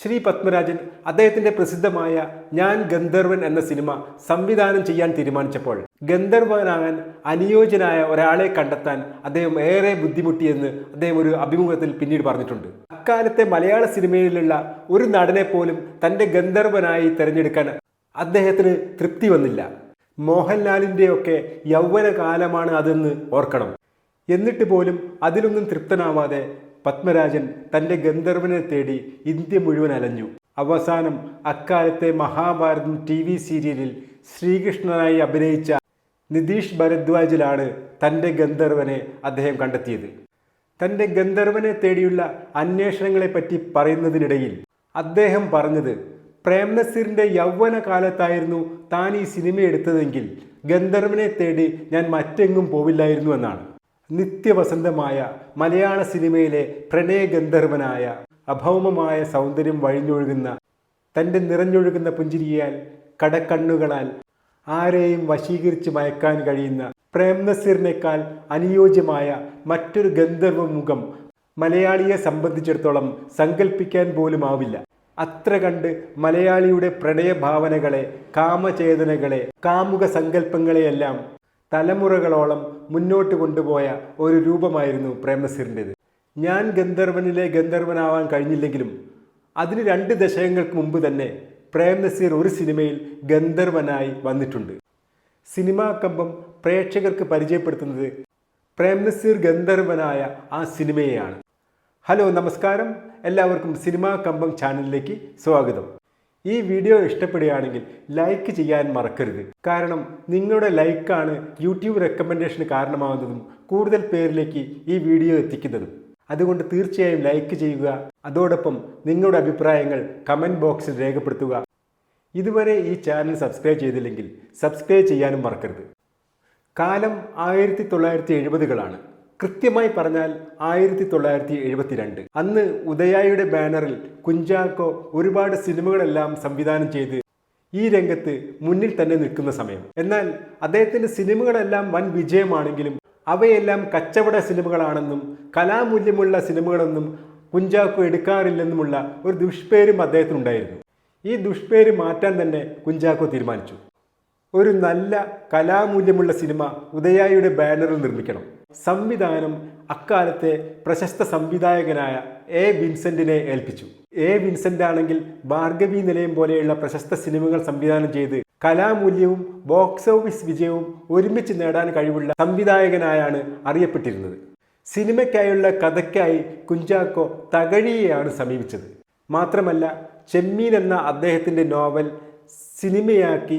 ശ്രീ പത്മരാജൻ അദ്ദേഹത്തിന്റെ പ്രസിദ്ധമായ ഞാൻ ഗന്ധർവൻ എന്ന സിനിമ സംവിധാനം ചെയ്യാൻ തീരുമാനിച്ചപ്പോൾ ഗന്ധർവനാകാൻ അനുയോജ്യനായ ഒരാളെ കണ്ടെത്താൻ അദ്ദേഹം ഏറെ ബുദ്ധിമുട്ടിയെന്ന് അദ്ദേഹം ഒരു അഭിമുഖത്തിൽ പിന്നീട് പറഞ്ഞിട്ടുണ്ട്. അക്കാലത്തെ മലയാള സിനിമയിലുള്ള ഒരു നടനെ പോലും തന്റെ ഗന്ധർവനായി തിരഞ്ഞെടുക്കാൻ അദ്ദേഹത്തിന് തൃപ്തി വന്നില്ല. മോഹൻലാലിന്റെയൊക്കെ യൗവന കാലമാണ് അതെന്ന് ഓർക്കണം. എന്നിട്ട് പോലും അതിലൊന്നും തൃപ്തനാവാതെ പത്മരാജൻ തന്റെ ഗന്ധർവനെ തേടി ഇന്ത്യ മുഴുവൻ അലഞ്ഞു. അവസാനം അക്കാലത്തെ മഹാഭാരതം ടി വി സീരിയലിൽ ശ്രീകൃഷ്ണനായി അഭിനയിച്ച നിതീഷ് ഭരദ്വാജിലാണ് തന്റെ ഗന്ധർവനെ അദ്ദേഹം കണ്ടെത്തിയത്. തന്റെ ഗന്ധർവനെ തേടിയുള്ള അന്വേഷണങ്ങളെപ്പറ്റി പറയുന്നതിനിടയിൽ അദ്ദേഹം പറഞ്ഞത് പ്രേം നസീറിന്റെ യൗവന കാലത്തായിരുന്നു താൻ ഈ സിനിമ എടുത്തതെങ്കിൽ ഗന്ധർവനെ തേടി ഞാൻ മറ്റെങ്ങും പോവില്ലായിരുന്നു എന്നാണ്. നിത്യവസന്തമായ മലയാള സിനിമയിലെ പ്രണയ ഗന്ധർവനായ അഭൗമമായ സൗന്ദര്യം വഴിഞ്ഞൊഴുകുന്ന തന്റെ നിറഞ്ഞൊഴുകുന്ന പുഞ്ചിരിയാൽ കടക്കണ്ണുകളാൽ ആരെയും വശീകരിച്ച് മയക്കാൻ കഴിയുന്ന പ്രേം നസീറിനേക്കാൾ അനുയോജ്യമായ മറ്റൊരു ഗന്ധർവ മുഖം മലയാളിയെ സംബന്ധിച്ചിടത്തോളം സങ്കല്പിക്കാൻ പോലും ആവില്ല അത്ര കണ്ട് മലയാളിയുടെ പ്രണയഭാവനകളെ കാമചേതനകളെ കാമുക സങ്കല്പങ്ങളെയെല്ലാം തലമുറകളോളം മുന്നോട്ട് കൊണ്ടുപോയ ഒരു രൂപമായിരുന്നു പ്രേംനസീറിന്റെത് ഞാൻ ഗന്ധർവനിലെ ഗന്ധർവനാവാൻ കഴിഞ്ഞില്ലെങ്കിലും അതിന് രണ്ട് ദശകങ്ങൾക്ക് മുമ്പ് തന്നെ പ്രേം നസീർ ഒരു സിനിമയിൽ ഗന്ധർവനായി വന്നിട്ടുണ്ട്. സിനിമാ കമ്പം പ്രേക്ഷകർക്ക് പരിചയപ്പെടുത്തുന്നത് പ്രേം നസീർ ഗന്ധർവനായ ആ സിനിമയെയാണ്. ഹലോ നമസ്കാരം. എല്ലാവർക്കും സിനിമാ കമ്പം ചാനലിലേക്ക് സ്വാഗതം. ഈ വീഡിയോ ഇഷ്ടപ്പെടുകയാണെങ്കിൽ ലൈക്ക് ചെയ്യാൻ മറക്കരുത്. കാരണം നിങ്ങളുടെ ലൈക്കാണ് യൂട്യൂബ് റെക്കമെൻഡേഷന് കാരണമാകുന്നതും കൂടുതൽ പേരിലേക്ക് ഈ വീഡിയോ എത്തിക്കുന്നതും. അതുകൊണ്ട് തീർച്ചയായും ലൈക്ക് ചെയ്യുക. അതോടൊപ്പം നിങ്ങളുടെ അഭിപ്രായങ്ങൾ കമന്റ് ബോക്സിൽ രേഖപ്പെടുത്തുക. ഇതുവരെ ഈ ചാനൽ സബ്സ്ക്രൈബ് ചെയ്തില്ലെങ്കിൽ സബ്സ്ക്രൈബ് ചെയ്യാനും മറക്കരുത്. കാലം ആയിരത്തി തൊള്ളായിരത്തി എഴുപതുകളാണ്. കൃത്യമായി പറഞ്ഞാൽ ആയിരത്തി തൊള്ളായിരത്തി എഴുപത്തിരണ്ട് അന്ന് ഉദയായുടെ ബാനറിൽ കുഞ്ചാക്കോ ഒരുപാട് സിനിമകളെല്ലാം സംവിധാനം ചെയ്ത് ഈ രംഗത്ത് മുന്നിൽ തന്നെ നിൽക്കുന്ന സമയം. എന്നാൽ അദ്ദേഹത്തിന്റെ സിനിമകളെല്ലാം വൻ വിജയമാണെങ്കിലും അവയെല്ലാം കച്ചവട സിനിമകളാണെന്നും കലാമൂല്യമുള്ള സിനിമകളൊന്നും കുഞ്ചാക്കോ എടുക്കാറില്ലെന്നുമുള്ള ഒരു ദുഷ്പേരും അദ്ദേഹത്തിനുണ്ടായിരുന്നു. ഈ ദുഷ്പേര് മാറ്റാൻ തന്നെ കുഞ്ചാക്കോ തീരുമാനിച്ചു. ഒരു നല്ല കലാമൂല്യമുള്ള സിനിമ ഉദയായുടെ ബാനറിൽ നിർമ്മിക്കണം. സംവിധാനം അക്കാലത്തെ പ്രശസ്ത സംവിധായകനായ എ വിൻസെന്റിനെ ഏൽപ്പിച്ചു. എ വിൻസെന്റ് ആണെങ്കിൽ ഭാർഗവി നിലയം പോലെയുള്ള പ്രശസ്ത സിനിമകൾ സംവിധാനം ചെയ്ത് കലാമൂല്യവും ബോക്സ് ഓഫീസ് വിജയവും ഒരുമിച്ച് നേടാൻ കഴിവുള്ള സംവിധായകനായാണ് അറിയപ്പെട്ടിരുന്നത്. സിനിമയ്ക്കായുള്ള കഥയ്ക്കായി കുഞ്ചാക്കോ തകഴിയെയാണ് സമീപിച്ചത്. മാത്രമല്ല ചെമ്മീൻ എന്ന അദ്ദേഹത്തിന്റെ നോവൽ സിനിമയാക്കി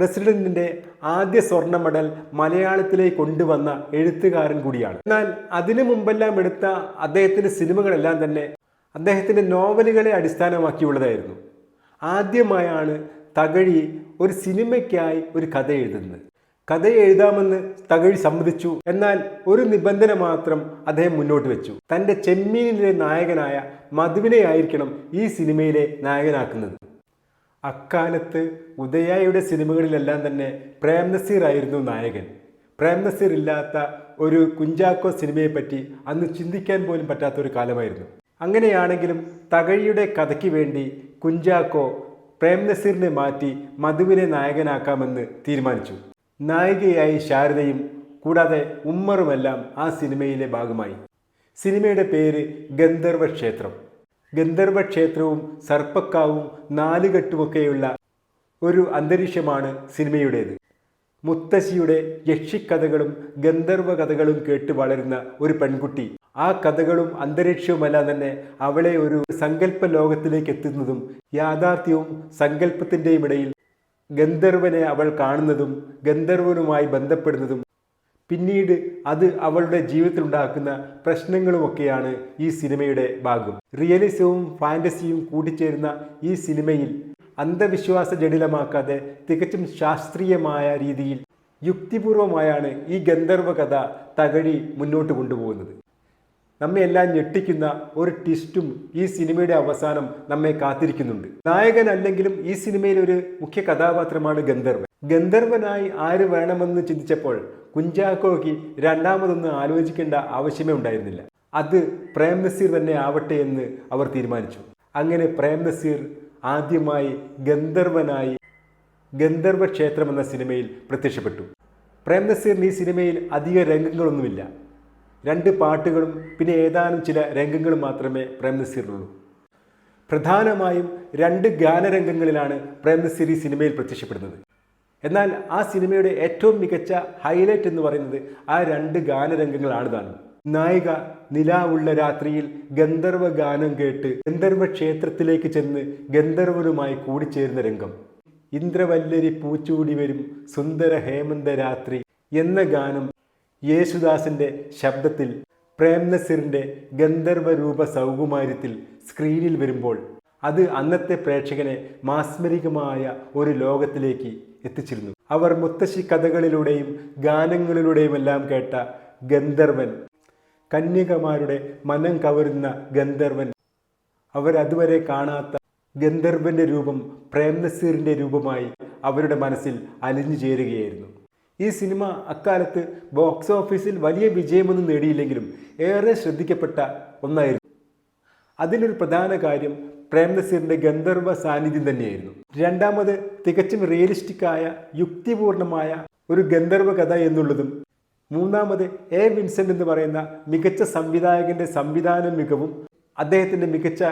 പ്രസിഡന്റിന്റെ ആദ്യ സ്വർണ മെഡൽ മലയാളത്തിലേക്ക് കൊണ്ടുവന്ന എഴുത്തുകാരൻ കൂടിയാണ്. എന്നാൽ അതിനു മുമ്പെല്ലാം എടുത്ത അദ്ദേഹത്തിന്റെ സിനിമകളെല്ലാം തന്നെ അദ്ദേഹത്തിന്റെ നോവലുകളെ അടിസ്ഥാനമാക്കിയുള്ളതായിരുന്നു. ആദ്യമായാണ് തകഴി ഒരു സിനിമയ്ക്കായി ഒരു കഥ എഴുതുന്നത്. കഥ എഴുതാമെന്ന് തകഴി സമ്മതിച്ചു. എന്നാൽ ഒരു നിബന്ധന മാത്രം അദ്ദേഹം മുന്നോട്ട് വെച്ചു. തന്റെ ചെമ്മീനിലെ നായകനായ മധുവിനെ ആയിരിക്കണം ഈ സിനിമയിലെ നായകനാക്കുന്നത്. അക്കാലത്ത് ഉദയായുടെ സിനിമകളിലെല്ലാം തന്നെ പ്രേം നസീർ ആയിരുന്നു നായകൻ. പ്രേം നസീർ ഇല്ലാത്ത ഒരു കുഞ്ചാക്കോ സിനിമയെപ്പറ്റി അന്ന് ചിന്തിക്കാൻ പോലും പറ്റാത്ത ഒരു കാലമായിരുന്നു. അങ്ങനെയാണെങ്കിലും തകഴിയുടെ കഥയ്ക്ക് വേണ്ടി കുഞ്ചാക്കോ പ്രേം നസീറിനെ മാറ്റി മധുവിനെ നായകനാക്കാമെന്ന് തീരുമാനിച്ചു. നായികയായി ശാരദയും കൂടാതെ ഉമ്മറുമെല്ലാം ആ സിനിമയിലെ ഭാഗമായി. സിനിമയുടെ പേര് ഗന്ധർവ ക്ഷേത്രം. ഗന്ധർവ ക്ഷേത്രവും സർപ്പക്കാവും നാലുകെട്ടുമൊക്കെയുള്ള ഒരു അന്തരീക്ഷമാണ് സിനിമയുടേത്. മുത്തശ്ശിയുടെ യക്ഷിക്കഥകളും ഗന്ധർവ കഥകളും കേട്ട് വളരുന്ന ഒരു പെൺകുട്ടി. ആ കഥകളും അന്തരീക്ഷവുമെല്ലാം തന്നെ അവളെ ഒരു സങ്കല്പ ലോകത്തിലേക്ക് എത്തുന്നതും യാഥാർത്ഥ്യവും സങ്കല്പത്തിന്റെയും ഇടയിൽ ഗന്ധർവനെ അവൾ കാണുന്നതും ഗന്ധർവനുമായി ബന്ധപ്പെടുന്നതും പിന്നീട് അത് അവളുടെ ജീവിതത്തിലുണ്ടാക്കുന്ന പ്രശ്നങ്ങളുമൊക്കെയാണ് ഈ സിനിമയുടെ ഭാഗം. റിയലിസവും ഫാന്റസിയും കൂട്ടിച്ചേരുന്ന ഈ സിനിമയിൽ അന്ധവിശ്വാസ ജടിലമാക്കാതെ തികച്ചും ശാസ്ത്രീയമായ രീതിയിൽ യുക്തിപൂർവമായാണ് ഈ ഗന്ധർവ കഥ തകഴി മുന്നോട്ട് കൊണ്ടുപോകുന്നത്. നമ്മെ എല്ലാം ഞെട്ടിക്കുന്ന ഒരു ട്വിസ്റ്റും ഈ സിനിമയുടെ അവസാനം നമ്മെ കാത്തിരിക്കുന്നുണ്ട്. നായകൻ അല്ലെങ്കിലും ഈ സിനിമയിൽ ഒരു മുഖ്യ കഥാപാത്രമാണ് ഗന്ധർവൻ. ഗന്ധർവനായി ആര് വേണമെന്ന് ചിന്തിച്ചപ്പോൾ കുഞ്ചാക്കോയ്ക്ക് രണ്ടാമതൊന്നും ആലോചിക്കേണ്ട ആവശ്യമേ ഉണ്ടായിരുന്നില്ല. അത് പ്രേം നസീർ തന്നെ ആവട്ടെ എന്ന് അവർ തീരുമാനിച്ചു. അങ്ങനെ പ്രേം നസീർ ആദ്യമായി ഗന്ധർവനായി ഗന്ധർവ ക്ഷേത്രം എന്ന സിനിമയിൽ പ്രത്യക്ഷപ്പെട്ടു. പ്രേം നസീറിന് ഈ സിനിമയിൽ അധിക രംഗങ്ങളൊന്നുമില്ല. രണ്ട് പാട്ടുകളും പിന്നെ ഏതാനും ചില രംഗങ്ങളും മാത്രമേ പ്രേം നസീറിനുള്ളൂ. പ്രധാനമായും രണ്ട് ഗാനരംഗങ്ങളിലാണ് പ്രേം നസീർ ഈ സിനിമയിൽ പ്രത്യക്ഷപ്പെടുന്നത്. എന്നാൽ ആ സിനിമയുടെ ഏറ്റവും മികച്ച ഹൈലൈറ്റ് എന്ന് പറയുന്നത് ആ രണ്ട് ഗാനരംഗങ്ങളാണ് താനും. നായിക നിലാവുള്ള രാത്രിയിൽ ഗന്ധർവ ഗാനം കേട്ട് ഗന്ധർവ ക്ഷേത്രത്തിലേക്ക് ചെന്ന് ഗന്ധർവനുമായി കൂടിച്ചേരുന്ന രംഗം. ഇന്ദ്രവല്ലരി പൂച്ചൂടി വരും സുന്ദര ഹേമന്ത രാത്രി എന്ന ഗാനം യേശുദാസിന്റെ ശബ്ദത്തിൽ പ്രേംനസിറിന്റെ ഗന്ധർവരൂപ ഗന്ധർവ രൂപ സൗകുമാര്യത്തിൽ സ്ക്രീനിൽ വരുമ്പോൾ അത് അന്നത്തെ പ്രേക്ഷകനെ മാസ്മരികമായ ഒരു ലോകത്തിലേക്ക് എത്തിച്ചിരുന്നു. അവർ മുത്തശ്ശി കഥകളിലൂടെയും ഗാനങ്ങളിലൂടെയുമെല്ലാം കേട്ട ഗന്ധർവൻ കന്യകമാരുടെ മനം കവരുന്ന ഗന്ധർവൻ അവരതുവരെ കാണാത്ത ഗന്ധർവന്റെ രൂപം പ്രേംനസീറിന്റെ രൂപമായി അവരുടെ മനസ്സിൽ അലിഞ്ഞു ചേരുകയായിരുന്നു. ഈ സിനിമ അക്കാലത്ത് ബോക്സ് ഓഫീസിൽ വലിയ വിജയമൊന്നും നേടിയില്ലെങ്കിലും ഏറെ ശ്രദ്ധിക്കപ്പെട്ട ഒന്നായിരുന്നു. അതിലൊരു പ്രധാന കാര്യം പ്രേം നസീറിന്റെ ഗന്ധർവ സാന്നിധ്യം തന്നെയായിരുന്നു. രണ്ടാമത് തികച്ചും റിയലിസ്റ്റിക് ആയ യുക്തിപൂർണമായ ഒരു ഗന്ധർവ കഥ എന്നുള്ളതും മൂന്നാമത് എ. വിൻസെന്റ് എന്ന് പറയുന്ന മികച്ച സംവിധായകന്റെ സംവിധാന മികവും അദ്ദേഹത്തിന്റെ മികച്ച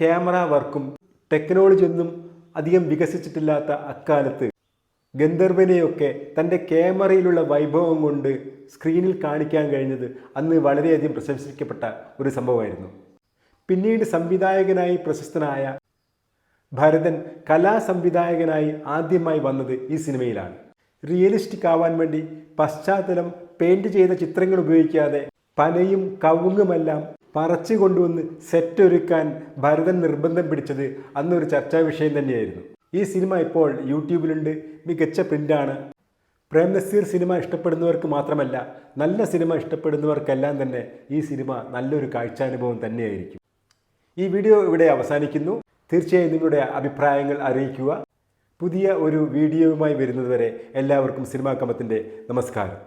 ക്യാമറ വർക്കും ടെക്നോളജി ഒന്നും അധികം വികസിച്ചിട്ടില്ലാത്ത അക്കാലത്ത് ഗന്ധർവനെയൊക്കെ തന്റെ ക്യാമറയിലുള്ള വൈഭവം കൊണ്ട് സ്ക്രീനിൽ കാണിക്കാൻ കഴിഞ്ഞത് അന്ന് വളരെയധികം പ്രശംസിക്കപ്പെട്ട ഒരു സംഭവമായിരുന്നു. പിന്നീട് സംവിധായകനായി പ്രശസ്തനായ ഭരതൻ കലാസംവിധായകനായി ആദ്യമായി വന്നത് ഈ സിനിമയിലാണ്. റിയലിസ്റ്റിക് ആവാൻ വേണ്ടി പശ്ചാത്തലം പെയിന്റ് ചെയ്ത ചിത്രങ്ങൾ ഉപയോഗിക്കാതെ പനയും കവുങ്ങുമെല്ലാം പറച്ചു കൊണ്ടുവന്ന് സെറ്റ് ഒരുക്കാൻ ഭരതൻ നിർബന്ധം പിടിച്ചത് അന്നൊരു ചർച്ചാ വിഷയം തന്നെയായിരുന്നു. ഈ സിനിമ ഇപ്പോൾ യൂട്യൂബിലുണ്ട് മികച്ച പ്രിന്റാണ് പ്രേം നസീർ സിനിമ ഇഷ്ടപ്പെടുന്നവർക്ക് മാത്രമല്ല നല്ല സിനിമ ഇഷ്ടപ്പെടുന്നവർക്കെല്ലാം തന്നെ ഈ സിനിമ നല്ലൊരു കാഴ്ചാനുഭവം തന്നെയായിരിക്കും. ഈ വീഡിയോ ഇവിടെ അവസാനിക്കുന്നു. തീർച്ചയായും നിങ്ങളുടെ അഭിപ്രായങ്ങൾ അറിയിക്കുക. പുതിയ ഒരു വീഡിയോയുമായി വരുന്നതുവരെ എല്ലാവർക്കും സിനിമാ കമത്തിന്റെ നമസ്കാരം.